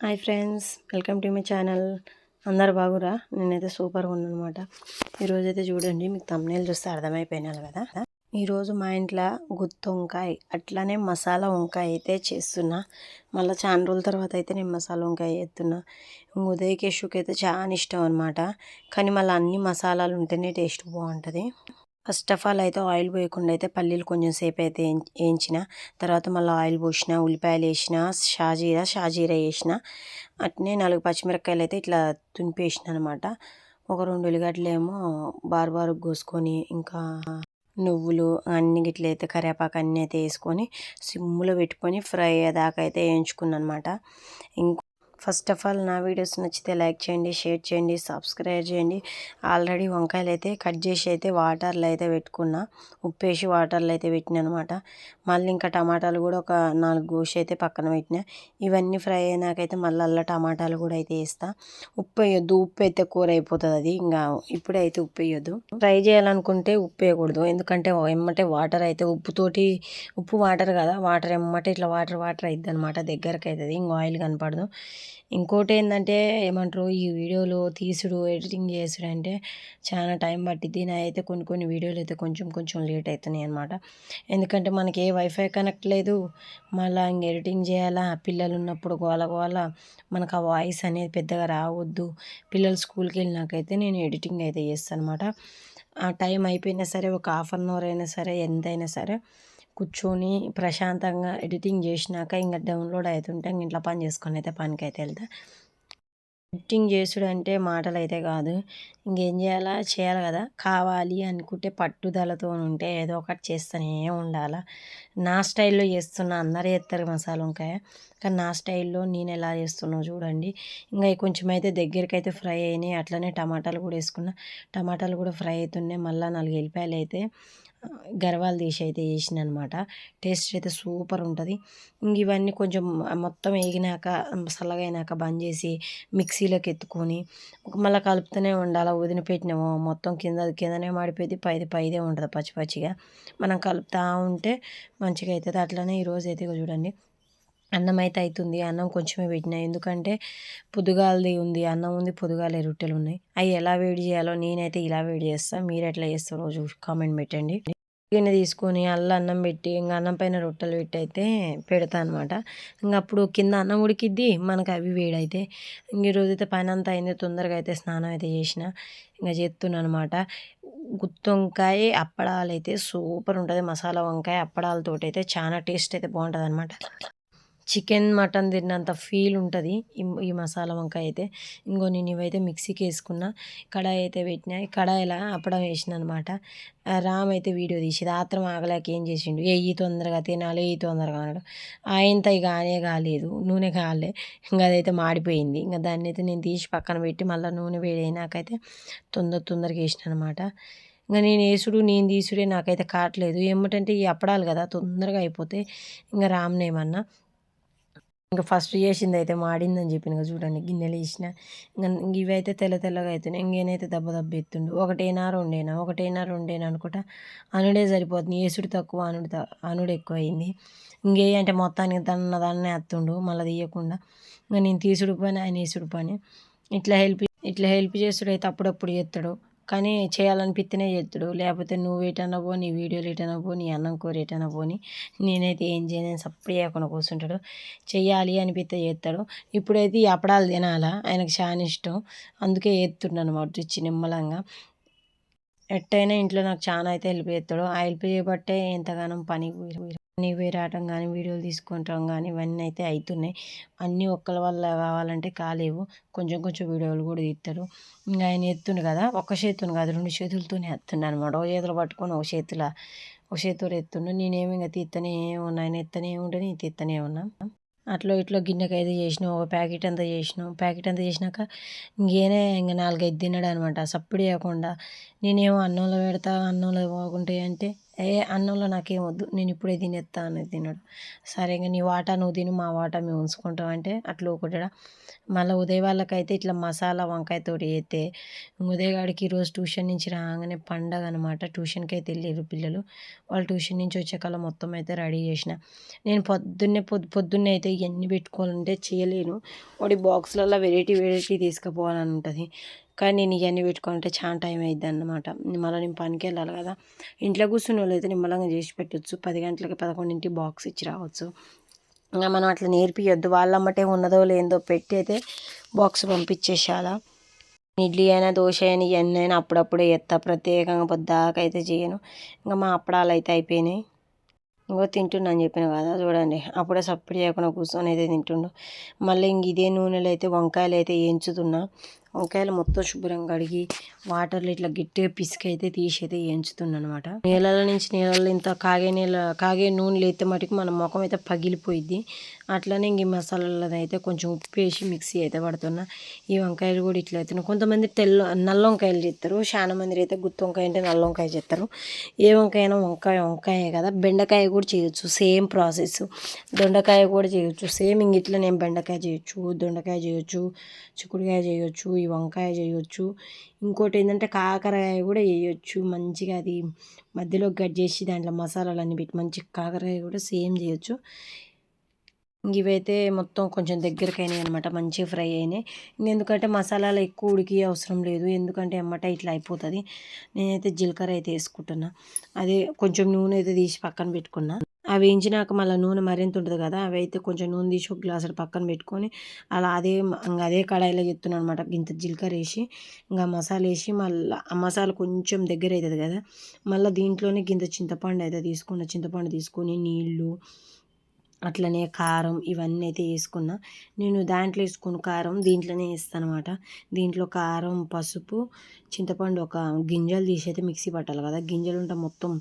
Hi friends welcome to my channel. అందరు బాగురా? నేనైతే సూపర్గా ఉన్నానమాట అనమాట ఈరోజు అయితే చూడండి మీకు తమ్నేలు చూస్తే అర్థమైపోయినాను కదా? ఈరోజు మా ఇంట్లో గుత్తి వంకాయ అట్లానే మసాలా వంకాయ అయితే చేస్తున్నా. మళ్ళీ చాలా రోజుల తర్వాత అయితే నేను మసాలా వంకాయ చేస్తున్నా. ఉదయకేషుకి అయితే చాలా ఇష్టం అనమాట కానీ మళ్ళీ అన్ని మసాలాలు ఉంటేనే టేస్ట్ బాగుంటుంది. ఫస్ట్ ఆఫ్ ఆల్ అయితే ఆయిల్ పోయకుండా అయితే పల్లీలు కొంచెం సేపు అయితే వేయించిన తర్వాత మళ్ళీ ఆయిల్ పోసిన ఉల్లిపాయలు వేసిన షాజీరా షాజీరా వేసిన అట్నే నాలుగు పచ్చిమిరపకాయలు అయితే ఇట్లా తుంపేసిన అనమాట ఒక రెండు ఉల్లిగడ్డలు ఏమో బారు బారు కోసుకొని ఇంకా నువ్వులు అన్ని గిట్ల అయితే కరివేపాకు అన్నీ అయితే వేసుకొని సిమ్లో పెట్టుకొని ఫ్రై అయ్యేదాకా అయితే వేయించుకున్నాను అనమాట ఇంకో ఫస్ట్ ఆఫ్ ఆల్ నా వీడియోస్ నచ్చితే లైక్ చేయండి షేర్ చేయండి సబ్స్క్రైబ్ చేయండి. ఆల్రెడీ వంకాయలు అయితే కట్ చేసి అయితే వాటర్లు అయితే పెట్టుకున్నా. ఉప్పు వేసి అయితే పెట్టిన అనమాట మళ్ళీ ఇంకా టమాటాలు కూడా ఒక నాలుగు గోషి అయితే పక్కన పెట్టిన. ఇవన్నీ ఫ్రై అయినాకైతే మళ్ళీ అల్ల టమాటాలు కూడా అయితే వేస్తా. ఉప్పు వేయొద్దు ఉప్పు అయితే కూర అయిపోతుంది అది. ఇంకా ఇప్పుడే అయితే ఉప్పు వేయొద్దు. ఫ్రై చేయాలనుకుంటే ఉప్పు వేయకూడదు. ఎందుకంటే ఎమ్మటే వాటర్ అయితే ఉప్పుతోటి ఉప్పు వాటర్ కదా వాటర్ ఎమ్మటే ఇట్లా వాటర్ వాటర్ అవుతుంది అనమాట దగ్గరకు అవుతుంది ఇంకా ఆయిల్ కనపడదు. ఇంకోటి ఏంటంటే ఏమంటారు ఈ వీడియోలు తీసుడు ఎడిటింగ్ చేసుడు అంటే చాలా టైం పట్టిద్ది. నా అయితే కొన్ని కొన్ని వీడియోలు అయితే కొంచెం కొంచెం లేట్ అవుతున్నాయి అనమాట ఎందుకంటే మనకి ఏ వైఫై కనెక్ట్ లేదు. మళ్ళీ ఇంక ఎడిటింగ్ చేయాలా? పిల్లలు ఉన్నప్పుడు గోల గోల మనకు ఆ వాయిస్ అనేది పెద్దగా రావద్దు. పిల్లలు స్కూల్కి వెళ్ళినాకైతే నేను ఎడిటింగ్ అయితే చేస్తాను అనమాట ఆ టైం అయిపోయినా సరే ఒక హాఫ్ అన్ అవర్ అయినా సరే ఎంతైనా సరే కూర్చొని ప్రశాంతంగా ఎడిటింగ్ చేసినాక ఇంకా డౌన్లోడ్ అవుతుంటే ఇంట్లో పని చేసుకొని అయితే పనికి అయితే వెళ్తా. ఎడిటింగ్ చేసుడు అంటే మాటలు అయితే కాదు. ఇంకేం చేయాలా? చేయాలి కదా. కావాలి అనుకుంటే పట్టుదలతో ఉంటే ఏదో ఒకటి చేస్తూనే ఉండాలా. నా స్టైల్లో చేస్తున్నా అందరూ చేస్తారు మసాలా వంకాయ కానీ నా స్టైల్లో నేను ఎలా చేస్తున్నా చూడండి. ఇంకా కొంచెం అయితే దగ్గరికి అయితే ఫ్రై అయినాయి. అట్లనే టమాటాలు కూడా వేసుకున్నా. టమాటాలు కూడా ఫ్రై అవుతున్నాయి మళ్ళీ నాలుగు ఎల్లిపాయలు అయితే గర్వాలు తీసి అయితే వేసిన అనమాట టేస్ట్ అయితే సూపర్ ఉంటుంది. ఇంక ఇవన్నీ కొంచెం మొత్తం వేగినాక చల్లగా అయినాక బంద్ చేసి మిక్సీలోకి ఎత్తుకొని మళ్ళీ కలుపుతూనే ఉండాలి. వదిన పెట్టినాము మొత్తం కింద కిందనే మాడిపోయింది. పైది పైదే ఉంటుంది పచ్చి పచ్చిగా. మనం కలుపుతూ ఉంటే మంచిగా అవుతుంది అట్లనే ఈరోజు అయితే చూడండి. అన్నం అయితే అవుతుంది అన్నం కొంచెమే పెట్టిన. ఎందుకంటే పొద్దుగాలది ఉంది. అన్నం ఉంది పొద్దుగాలే రొట్టెలు ఉన్నాయి అవి ఎలా వేడి చేయాలో నేనైతే ఇలా వేడి చేస్తాను మీరు ఎట్లా చేస్తారో రోజు కామెంట్ పెట్టండి. గిన్నె తీసుకొని అల్ల అన్నం పెట్టి ఇంకా అన్నం పైన రొట్టెలు పెట్టి అయితే పెడతా అనమాట ఇంకా అప్పుడు కింద అన్నం ఉడికిద్ది మనకు అవి వేడైతే. ఇంక ఈరోజు అయితే పని అంతా అయింది తొందరగా అయితే స్నానం అయితే చేసిన. ఇంకా చేస్తున్నాను అనమాట గుత్తి వంకాయ అప్పడాలు అయితే సూపర్ ఉంటుంది మసాలా వంకాయ అప్పడాలతోటి అయితే చాలా టేస్ట్ అయితే బాగుంటుంది అనమాట చికెన్ మటన్ తిన్నంత ఫీల్ ఉంటుంది. ఈ మసాలా వంకాయ అయితే. ఇంకో నేను ఇవైతే మిక్సీకి వేసుకున్నా. కడాయి అయితే పెట్టినా. కడాయిలా అప్పడం వేసిన అనమాట రామ్ అయితే వీడియో తీసి ఆత్రం ఆగలేక ఏం చేసిండు? ఎయ్యి తొందరగా తినాలి ఎయ్యి తొందరగా అన్నాడు ఆయనతో ఇక ఆనే కాలేదు. నూనె కాలే. ఇంకా అదైతే మాడిపోయింది. ఇంకా దాన్ని అయితే నేను తీసి పక్కన పెట్టి మళ్ళీ నూనె వేడైనాకైతే తొందర తొందరగా వేసిన అనమాట ఇంకా నేను వేసుడు నేను తీసుడే నాకైతే కావట్లేదు. ఏమిటంటే ఈ అప్పడాలు కదా తొందరగా అయిపోతే ఇంకా రామ్నేమన్నా ఇంకా ఫస్ట్ చేసింది అయితే మాడిందని చెప్పిన చూడండి గిన్నెలు వేసిన. ఇంకా ఇవైతే తెల్ల తెల్లగా అవుతున్నాయి ఇంకేనైతే దెబ్బ దెబ్బ ఎత్తుండు. ఒకటేనా రెండేనా? ఒకటేనా రెండేనా అనుకుంటా అనుడే సరిపోతుంది. ఏసుడు తక్కువ అనుడు అనుడు ఎక్కువ అయింది ఇంకే అంటే మొత్తానికి దన్న దాన్నే ఎత్తుండు మళ్ళీ తీయకుండా. ఇంకా నేను తీసుడు పని ఆయన వేసుడు పని. ఇట్లా హెల్ప్ ఇట్లా హెల్ప్ చేసుడు అయితే అప్పుడప్పుడు చేస్తాడు కానీ చేయాలనిపిస్తేనే చేస్తాడు లేకపోతే నువ్వు ఎటన్నా పో నీ వీడియోలు ఎటన్నా పో నీ అన్నం కూర ఎటన్నా పోని నేనైతే ఏం చేయను. సప్పుడు చేయకుండా కూర్చుంటాడు. చెయ్యాలి అనిపిస్తే చేస్తాడు ఇప్పుడైతే ఈ అప్పడాలు తినాలా? ఆయనకు చాలా ఇష్టం. అందుకే చేస్తుండ అనమాట ఇచ్చి నిమ్మలంగా. ఎట్టయినా ఇంట్లో నాకు చాలా అయితే హెల్ప్ చేస్తాడు. ఆ హెల్ప్ చేయబట్టే ఎంతగానో పని పని పోయి కానీ వీడియోలు తీసుకుంటాం కానీ ఇవన్నీ అయితే అవుతున్నాయి అన్నీ ఒక్కల వల్ల కావాలంటే కాలేవు. కొంచెం కొంచెం వీడియోలు కూడా తీస్తారు ఇంకా ఆయన ఎత్తుండు కదా ఒక్క చేతును కాదు రెండు చేతులతోనే ఎత్తుండే అనమాట ఒక చేతులు పట్టుకొని ఒక చేతుల ఒక చేతితో ఎత్తుండు. నేనేమి ఇంకా తీస్తూనే ఉన్నా ఆయన ఎత్తనే ఉంటే నేను తీస్తూనే ఉన్నా. అట్లా ఇట్లా గిన్నెకి అయితే చేసినాం ఒక ప్యాకెట్ అంతా చేసినాం. ప్యాకెట్ అంతా చేసినాక ఇంకేనే ఇంక నాలుగైదు తిన్నాడు అనమాట సప్పుడు చేయకుండా నేనేమో అన్నంలో పెడతా అన్నంలో బాగుంటాయి అంటే ఏ అన్నంలో నాకేం వద్దు నేను ఇప్పుడే తినేస్తా అనేది తినడు. సరే ఇంకా నీ వాటా నువ్వు తిని మా వాటా మేము ఉంచుకుంటాం అంటే అట్లా ఒకటడా మళ్ళీ ఉదయ వాళ్ళకైతే ఇట్లా మసాలా వంకాయతోటి అయితే ఉదయగాడికి ఈరోజు ట్యూషన్ నుంచి రాగానే పండగ అనమాట ట్యూషన్కి అయితే వెళ్ళారు పిల్లలు. వాళ్ళు ట్యూషన్ నుంచి వచ్చే కల్లా మొత్తం అయితే రెడీ చేసిన. నేను పొద్దున్నే పొద్దు పొద్దున్నే అయితే ఇవన్నీ పెట్టుకోవాలంటే చేయలేను. వాడి బాక్స్లలో వెరైటీ వెరైటీ తీసుకుపోవాలని ఉంటుంది. కానీ నేను ఇవన్నీ పెట్టుకోవాలంటే చాలా టైం అవుతుంది అన్నమాట మళ్ళీ నేను పనికి వెళ్ళాలి కదా. ఇంట్లో కూర్చున్న వాళ్ళు అయితే నిమ్మలంగా చేసి పెట్టచ్చు. పది గంటలకి పదకొండింటి బాక్స్ ఇచ్చి రావచ్చు. ఇంకా మనం అట్లా నేర్పియొద్దు. వాళ్ళమ్మటే ఉన్నదో లేదో పెట్టి అయితే బాక్స్ పంపించేసాలా ఇడ్లీ అయినా దోశ అయినా ఇవన్నీ అయినా అప్పుడప్పుడే ఎత్త. ప్రత్యేకంగా పొద్దాక అయితే చేయను. ఇంకా మా అప్పడాలు అయితే అయిపోయినాయి. ఇంకో తింటున్నాను అని చెప్పిన కదా చూడండి. అప్పుడే సప్పుడు చేయకుండా కూర్చొని అయితే తింటుండు. మళ్ళీ ఇంక ఇదే నూనెలో అయితే వంకాయలు అయితే వేయించుతున్నా. వంకాయలు మొత్తం శుభ్రంగా కడిగి వాటర్లో ఇట్లా గట్టిగా పిసికైతే తీసి అయితే వేయించుతున్నా అనమాట నీళ్ళ నుంచి నీళ్ళలో ఇంత కాగే నీళ్ళ కాగే నూనెలు అయితే మటుకు మన ముఖం అయితే పగిలిపోయిద్ది. అట్లనే ఇంక ఈ మసాలాలో అయితే కొంచెం ఉప్పు వేసి మిక్సీ అయితే పడుతున్నా. ఈ వంకాయలు కూడా ఇట్లా అవుతున్నాయి కొంతమంది తెల్ల నల్ల వంకాయలు చేస్తారు. చాలా మంది అయితే గుత్తి వంకాయ అంటే నల్ల వంకాయ చేస్తారు. ఏ వంకాయ అయినా వంకాయ వంకాయే కదా. బెండకాయ కూడా చేయొచ్చు. Same process. దొండకాయ కూడా చేయొచ్చు. సేమ్ ఇంక ఇట్లా నేను బెండకాయ చేయొచ్చు దొండకాయ చేయొచ్చు చిక్కుడుకాయ చేయొచ్చు ఈ వంకాయ చేయొచ్చు. ఇంకోటి ఏంటంటే కాకరకాయ కూడా చేయొచ్చు. మంచిగా అది మధ్యలో కట్ చేసి దాంట్లో మసాలాలు అన్నీ పెట్టి మంచి కాకరకాయ కూడా సేమ్ చేయొచ్చు. ఇవైతే మొత్తం కొంచెం దగ్గరికి అయినాయి అనమాట మంచిగా ఫ్రై అయినాయి. ఎందుకంటే మసాలాలు ఎక్కువ ఉడికి అవసరం లేదు ఎందుకంటే ఎమ్మట ఇట్లా అయిపోతుంది. నేనైతే జీలకర్ర అయితే వేసుకుంటున్నా. అదే కొంచెం నూనె అయితే తీసి పక్కన పెట్టుకున్నా. అవి వేయించినాక మళ్ళీ నూనె మరింత ఉంటుంది కదా అవి అయితే కొంచెం నూనె తీసి ఒక గ్లాసు పక్కన పెట్టుకొని అలా అదే ఇంకా అదే కడాయిలో చెప్తున్నాను అనమాట ఇంత జీలకర్ర వేసి ఇంకా మసాలా వేసి మళ్ళీ ఆ మసాలా కొంచెం దగ్గర అవుతుంది కదా. మళ్ళీ దీంట్లోనే గింత చింతపండు అయితే తీసుకున్న. చింతపండు తీసుకొని నీళ్ళు అట్లనే కారం ఇవన్నీ అయితే వేసుకున్నా. నేను దాంట్లో వేసుకున్న కారం దీంట్లోనే వేస్తాను అనమాట దీంట్లో కారం పసుపు చింతపండు ఒక గింజలు తీసి అయితే మిక్సీ పట్టాలి కదా. గింజలు ఉంటే మొత్తం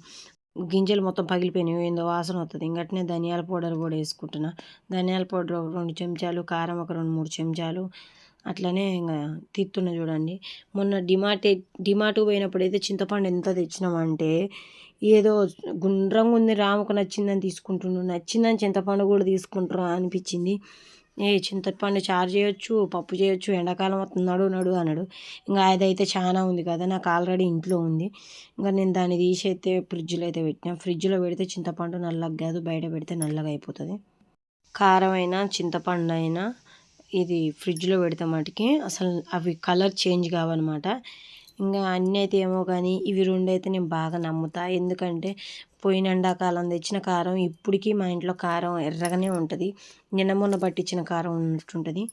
గింజలు మొత్తం పగిలిపోయినాయి ఏందో వాసన వస్తుంది ఇంకట్నే ధనియాల పౌడర్ కూడా వేసుకుంటున్నా. ధనియాల పౌడర్ ఒక రెండు చెంచాలు కారం ఒక రెండు మూడు చెంచాలు అట్లనే ఇంకా తిత్తున్న చూడండి. మొన్న డిమార్ట్ డిమార్ట్ పోయినప్పుడు అయితే చింతపండు ఎంత తెచ్చినామంటే ఏదో గుండ్రంగా ఉంది రాముకు నచ్చిందని తీసుకుంటుండు. నచ్చిందని చింతపండు కూడా తీసుకుంటారా అనిపించింది. ఏ చింతపండు చారు చేయొచ్చు పప్పు చేయొచ్చు ఎండాకాలం వస్తున్నాడు నడు అన్నాడు. ఇంకా అదైతే చాలా ఉంది కదా నాకు ఆల్రెడీ ఇంట్లో ఉంది. ఇంకా నేను దాన్ని తీసి అయితే ఫ్రిడ్జ్లో అయితే పెట్టినా. ఫ్రిడ్జ్లో పెడితే చింతపండు నల్లగా కాదు బయట పెడితే నల్లగా అయిపోతుంది. కారం అయినా చింతపండు అయినా ఇది ఫ్రిడ్జ్లో పెడితే మటుకి. అసలు అవి కలర్ చేంజ్ కావన్నమాట. ఇంకా అన్నీ అయితే ఏమో కానీ ఇవి రెండు అయితే నేను బాగా నమ్ముతా. ఎందుకంటే పోయిన ఎండాకాలం తెచ్చిన కారం ఇప్పటికీ మా ఇంట్లో కారం ఎర్రగానే ఉంటుంది. నిన్న మొన్న పట్టించిన కారం ఉన్నట్టుంటుంది.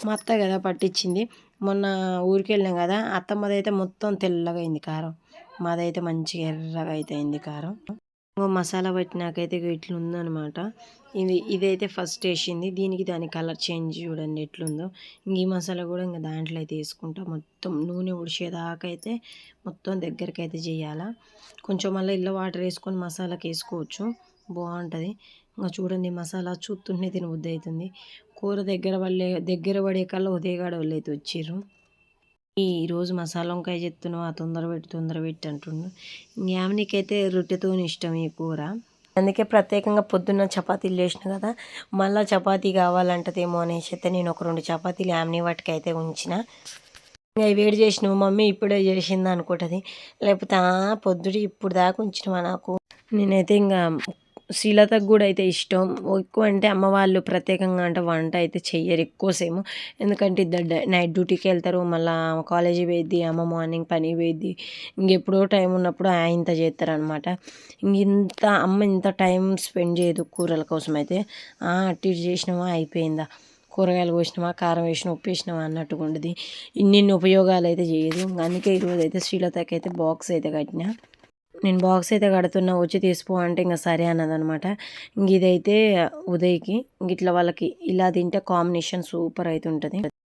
మా అత్త కదా పట్టించింది మొన్న ఊరికి వెళ్ళాం కదా అత్తమ్మదైతే మొత్తం తెల్లగా అయింది కారం. మాదైతే మంచిగా ఎర్రగా అయితే అయింది కారం. మసాలా పెట్టినాకైతే ఇట్లా ఉందనమాట ఇది ఇదైతే ఫస్ట్ వేసింది. దీనికి దాని కలర్ చేంజ్ చూడండి ఎట్లుందో. ఇంక ఈ మసాలా కూడా ఇంకా దాంట్లో అయితే వేసుకుంటా. మొత్తం నూనె ఉడిచేదాకా అయితే మొత్తం దగ్గరికి అయితే చేయాలా. కొంచెం మళ్ళీ ఇళ్ళ వాటర్ వేసుకొని మసాలాకి వేసుకోవచ్చు. బాగుంటుంది. ఇంకా చూడండి మసాలా చూస్తుంటే తినబుద్ధి అవుతుంది. కూర దగ్గర పడలే దగ్గర పడే కల్లా ఉదయగాడ వాళ్ళు అయితే వచ్చిర్రు ఈరోజు మసాలా వంకాయ చెప్తున్నావు ఆ తొందర పెట్టి తొందర పెట్టి అంటుండు. యామినికైతే రొట్టెతో ఇష్టం ఈ కూర. అందుకే ప్రత్యేకంగా పొద్దున్న చపాతీలు చేసిన కదా మళ్ళీ చపాతీ కావాలంటదేమో అనేసి అయితే నేను ఒక రెండు చపాతీలు యామిని వాటికి అయితే ఉంచిన. ఇంకా వేడి చేసినావు మమ్మీ ఇప్పుడే చేసింది అనుకుంటుంది. లేకపోతే పొద్దుటి ఇప్పుడు దాకా ఉంచినవా నాకు? నేనైతే ఇంకా శ్రీలతకు కూడా అయితే ఇష్టం. ఎక్కువ అంటే అమ్మ వాళ్ళు ప్రత్యేకంగా అంటే వంట అయితే చెయ్యరు ఎక్కువసేమో. ఎందుకంటే ఇద్దరు నైట్ డ్యూటీకి వెళ్తారు మళ్ళీ కాలేజీ పోయిద్ది అమ్మ మార్నింగ్ పని పోయిద్ది. ఇంకెప్పుడో టైం ఉన్నప్పుడు ఇంత చేస్తారనమాట ఇంత అమ్మ ఇంత టైం స్పెండ్ చేయదు కూరల కోసం అయితే. అటు ఇటు చేసినామా అయిపోయిందా. కూరగాయలు కోసినామా కారం వేసినా ఉప్పు వేసినామా అన్నట్టుగా ఉండదు ఇన్ని ఉపయోగాలు అయితే చేయదు. అందుకే ఈరోజు అయితే శ్రీలతకి అయితే బాక్స్ అయితే కట్టినా. నేను బాక్స్ అయితే కడుతున్నా వచ్చి తీసుకో అంటే ఇంకా సరే అన్నదనమాట. ఇంక ఇదైతే ఉదయ్కి ఇంక ఇట్లా వాళ్ళకి ఇలా తింటే కాంబినేషన్ సూపర్ అవుతుంటుంది ఉంటుంది